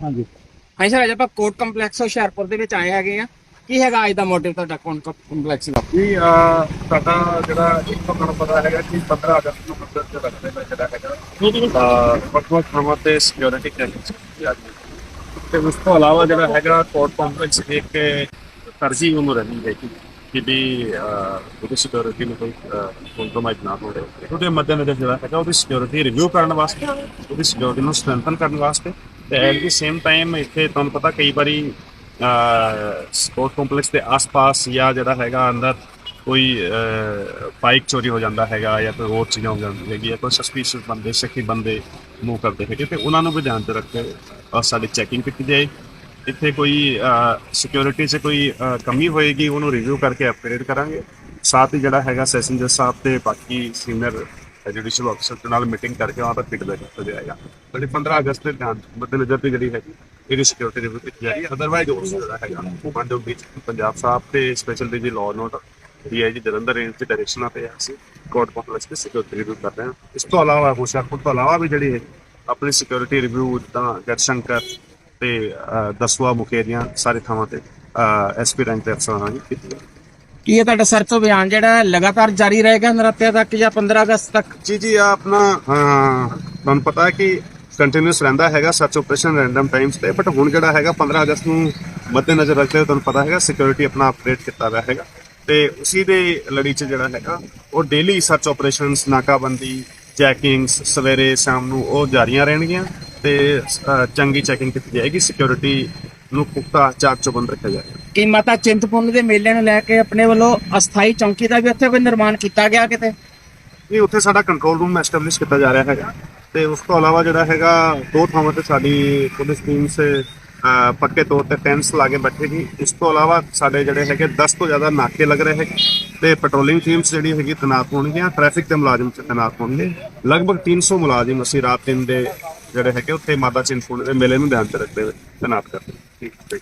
ਹਾਂਜੀ। ਹਾਂਜੀ ਸਰ ਅੱਜ ਆਪਾਂ ਕੋਰਟ ਕੰਪਲੈਕਸ ਹੁਸ਼ਿਆਰਪੁਰ ਦੇ ਵਿੱਚ ਆਏ ਹੈਗੇ ਆ। ਕੀ ਹੈਗਾ ਅੱਜ ਦਾ ਮੋਟਿਵ ਤੁਹਾਡਾ ਕੋਰਟ ਕੰਪਲੈਕਸ ਦਾ? ਜੀ ਸਾਡਾ ਜਿਹੜਾ ਇੱਕ ਤੋਂ ਤੁਹਾਨੂੰ ਪਤਾ ਹੈਗਾ ਕਿ 15 ਅਗਸਤ ਨੂੰ ਮੰਦਰ ਚ ਲੱਗਦੇ ਨੇ ਜਿਹੜਾ ਹੈਗਾ। ਵੱਖ-ਵੱਖ ਥਾਵਾਂ ਤੇ ਸਿਕਿਉਰਿਟੀ ਕੈਂਪਸ ਤੇ ਉਸ ਤੋਂ ਇਲਾਵਾ ਜਿਹੜਾ ਹੈਗਾ ਕੋਰਟ ਕੰਪਲੈਕਸ ਇੱਕ ਤਰਜੀਹ ਉਹਨੂੰ ਰਹਿੰਦੀ ਹੈ ਕਿ ਕਿ ਵੀ ਉਹਦੀ ਸਿਕਿਉਰਿਟੀ ਨੂੰ ਕੋਈ ਕੰਪਰੋਮਾਈਜ਼ ਨਾ ਹੋਵੇ। ਉਹਦੇ ਮੱਦੇਨਜ਼ਰ ਜਿਹੜਾ ਹੈਗਾ ਉਹਦੀ ਸਿਕਿਉਰਿਟੀ ਰਿਵਿਊ ਕਰਨ ਵਾਸਤੇ ਉਹਦੀ ਸਿਕਿਉਰਿਟੀ ਨੂੰ ਸਟਰੈਂਥਨ ਕਰਨ ਵਾਸਤੇ ਤੇ ਐਟ ਦੀ ਸੇਮ ਟਾਈਮ ਇੱਥੇ ਤੁਹਾਨੂੰ ਪਤਾ ਕਈ ਵਾਰੀ ਸਪੋਰਟ ਕੰਪਲੈਕਸ ਦੇ ਆਸ-ਪਾਸ ਜਾਂ ਜਿਹੜਾ ਹੈਗਾ ਅੰਦਰ ਕੋਈ ਬਾਈਕ ਚੋਰੀ ਹੋ ਜਾਂਦਾ ਹੈਗਾ ਜਾਂ ਕੋਈ ਹੋਰ ਚੀਜ਼ਾਂ ਹੋ ਜਾਂਦੀ ਹੈਗੀ ਜਾਂ ਕੋਈ ਸਸਪੀਸ਼ੀਅਸ ਬੰਦੇ, ਸਿੱਖੀ ਬੰਦੇ ਮੂਵ ਕਰਦੇ ਹੈਗੇ ਤੇ ਉਹਨਾਂ ਨੂੰ ਵੀ ਧਿਆਨ 'ਤੇ ਰੱਖ ਕੇ ਸਾਡੀ ਚੈਕਿੰਗ ਕੀਤੀ ਜਾਏ। ਇੱਥੇ ਕੋਈ ਸਿਕਿਉਰਿਟੀ 'ਚ ਕੋਈ ਕਮੀ ਹੋਏਗੀ, ਉਹਨੂੰ ਰਿਵਿਊ ਕਰਕੇ ਅਪਗ੍ਰੇਡ ਕਰਾਂਗੇ। ਸਾਥ ਹੀ ਜਿਹੜਾ ਹੈਗਾ ਸੈਸ਼ਨ ਜੱਜ ਸਾਹਿਬ ਤੇ ਬਾਕੀ ਸੀਨੀਅਰ ਜੁਡੀਸ਼ੀਅਲ ਅਫਸਰ ਦੇ ਨਾਲ ਮੀਟਿੰਗ ਕਰਕੇ ਉਹਨਾਂ ਦਾ ਫੀਡਬੈਕ ਦਿੱਤਾ ਜਾਏਗਾ ਜਿਹੜੀ 15 ਅਗਸਤ ਦੇ ਧਿਆਨ ਮੱਦੇਨਜ਼ਰ ਤੇ ਜਿਹੜੀ ਹੈਗੀ, ਇਹਦੀ ਸਿਕਿਉਰਿਟੀ ਰਿਵਿਊ ਕੀਤੀ ਜਾ ਅਦਰਵਾਈਜ਼ ਉਸ ਜਿਹੜਾ ਹੈਗਾ। ਕਮਾਂਡੋ ਵਿੱਚ ਪੰਜਾਬ ਸਾਹਿਬ ਤੇ special D G law note DIG Jalandhar range ਦੇ ਡਾਇਰੈਕਸ਼ਨਾਂ ਤੇ ਅਸੀਂ ਕੋਰਟ ਕੰਪਲੈਕਸ ਤੇ ਸਿਕਿਉਰਿਟੀ ਰਿਵਿਊ ਕਰ ਰਹੇ ਹਾਂ। ਇਸ ਤੋਂ ਇਲਾਵਾ, ਹੁਸ਼ਿਆਰਪੁਰ ਤੋਂ ਇਲਾਵਾ ਵੀ ਜਿਹੜੀ ਹੈ ਆਪਣੀ ਸਿਕਿਉਰਿਟੀ ਰਿਵਿਊ ਤਾਂ ਗੜਸ਼ੰਕਰ ਤੇ ਦਸਵਾ ਮੁਕੇਰੀਆਂ, ਸਾਰੇ ਥਾਵਾਂ ਤੇ ਐਸਪੀ ਰੈਂਕ ਤੇ ਅਫਸਰਾਂ ਨਾਲ ਕੀਤੀ ਹੈ। ਕੀ ਇਹ ਤੁਹਾਡਾ ਸਰਚ ਅਭਿਆਨ ਜਿਹੜਾ ਲਗਾਤਾਰ ਜਾਰੀ ਰਹੇਗਾ ਨਰਾਤਿਆਂ ਤੱਕ ਜਾਂ 15 ਅਗਸਤ ਤੱਕ? ਜੀ ਜੀ ਆ ਆਪਣਾ ਅਹ, ਤੁਹਾਨੂੰ ਪਤਾ ਹੈ ਕਿ ਕੰਟੀਨਿਊਸ ਰਹਿੰਦਾ ਹੈਗਾ ਸਰਚ ਆਪਰੇਸ਼ਨ ਰੈਂਡਮ ਟਾਈਮਸ ਤੇ ਬਟ ਹੁਣ ਜਿਹੜਾ ਹੈਗਾ 15 ਅਗਸਤ ਨੂੰ ਮੱਦੇਨਜ਼ਰ ਰੱਖਦੇ ਹੋਏ ਤੁਹਾਨੂੰ ਪਤਾ ਹੈਗਾ ਸਿਕਿਉਰਿਟੀ ਆਪਣਾ ਅਪਡੇਟ ਕੀਤਾ ਹੋਇਆ ਹੈਗਾ। ਤੇ ਉਸੇ ਦੇ ਲੜੀ 'ਚ ਜਿਹੜਾ ਹੈਗਾ ਉਹ ਡੇਲੀ ਸਰਚ ਆਪਰੇਸ਼ਨਸ ਨਾਕਾਬੰਦੀ ਚੈਕਿੰਗਸ ਸਵੇਰੇ ਸ਼ਾਮ ਨੂੰ ਉਹ ਜਾਰੀਆਂ ਰਹਿਣਗੀਆਂ ਤੇ ਅਹ, ਚੰਗੀ ਚੈਕਿੰਗ ਕੀਤੀ ਜਾਏਗੀ ਸਿਕਿਉਰਿਟੀ ਨੂੰ ਪੁਖਤਾ ਚਾਕ ਚੌਬੰਦ ਰੱਖਿਆ ਜਾਏਗਾ। ਕੀ ਮਾਤਾ ਚਿੰਤਪੁਰਨੀ ਦੇ ਮੇਲੇ ਨੂੰ ਲੈ ਕੇ ਆਪਣੇ ਵੱਲੋਂ ਅਸਥਾਈ ਚੌਂਕੀ ਦਾ ਵੀ ਉੱਥੇ ਕੋਈ ਨਿਰਮਾਣ ਕੀਤਾ ਗਿਆ ਕਿਤੇ? ਇਹ ਉੱਥੇ ਸਾਡਾ ਕੰਟਰੋਲ ਰੂਮ ਐਸਟੈਬਲਿਸ਼ ਕੀਤਾ ਜਾ ਰਿਹਾ ਹੈਗਾ। ਤੇ ਉਸ ਤੋਂ ਇਲਾਵਾ ਜਿਹੜਾ ਹੈਗਾ, ਦੋ ਥਾਵਾਂ ਤੇ ਸਾਡੀ ਪੁਲਿਸ ਟੀਮ ਸੇ ਪੱਕੇ ਤੌਰ ਤੇ ਟੈਂਟਸ ਲਾ ਕੇ ਬੈਠੇਗੀ ਇਸ ਤੋਂ ਇਲਾਵਾ ਸਾਡੇ ਜਿਹੜੇ ਹੈਗੇ 10 ਤੋਂ ਜ਼ਿਆਦਾ ਨਾਕੇ ਲੱਗ ਰਹੇ ਹੈਗੇ। ਤੇ ਪੈਟਰੋਲਿੰਗ ਟੀਮਸ ਜਿਹੜੀ ਹੈਗੀ, ਤੈਨਾਤ ਹੋਣਗੀਆਂ। ਟ੍ਰੈਫਿਕ ਦੇ ਮੁਲਾਜ਼ਮ ਤੇ ਤੈਨਾਤ ਹੋਣਗੇ। ਲਗਭਗ 300 ਮੁਲਾਜ਼ਮ ਅਸੀਂ ਰਾਤ ਦਿਨ ਦੇ ਜਿਹੜੇ ਹੈਗੇ, ਉੱਥੇ ਮਾਤਾ ਚਿੰਤਪੁਰਨੀ ਦੇ ਮੇਲੇ ਨੂੰ ਧਿਆਨ ਚ ਰੱਖਦੇ ਹੋਏ ਤੈਨਾਤ ਕਰਦੇ ਠੀਕ ਹੈ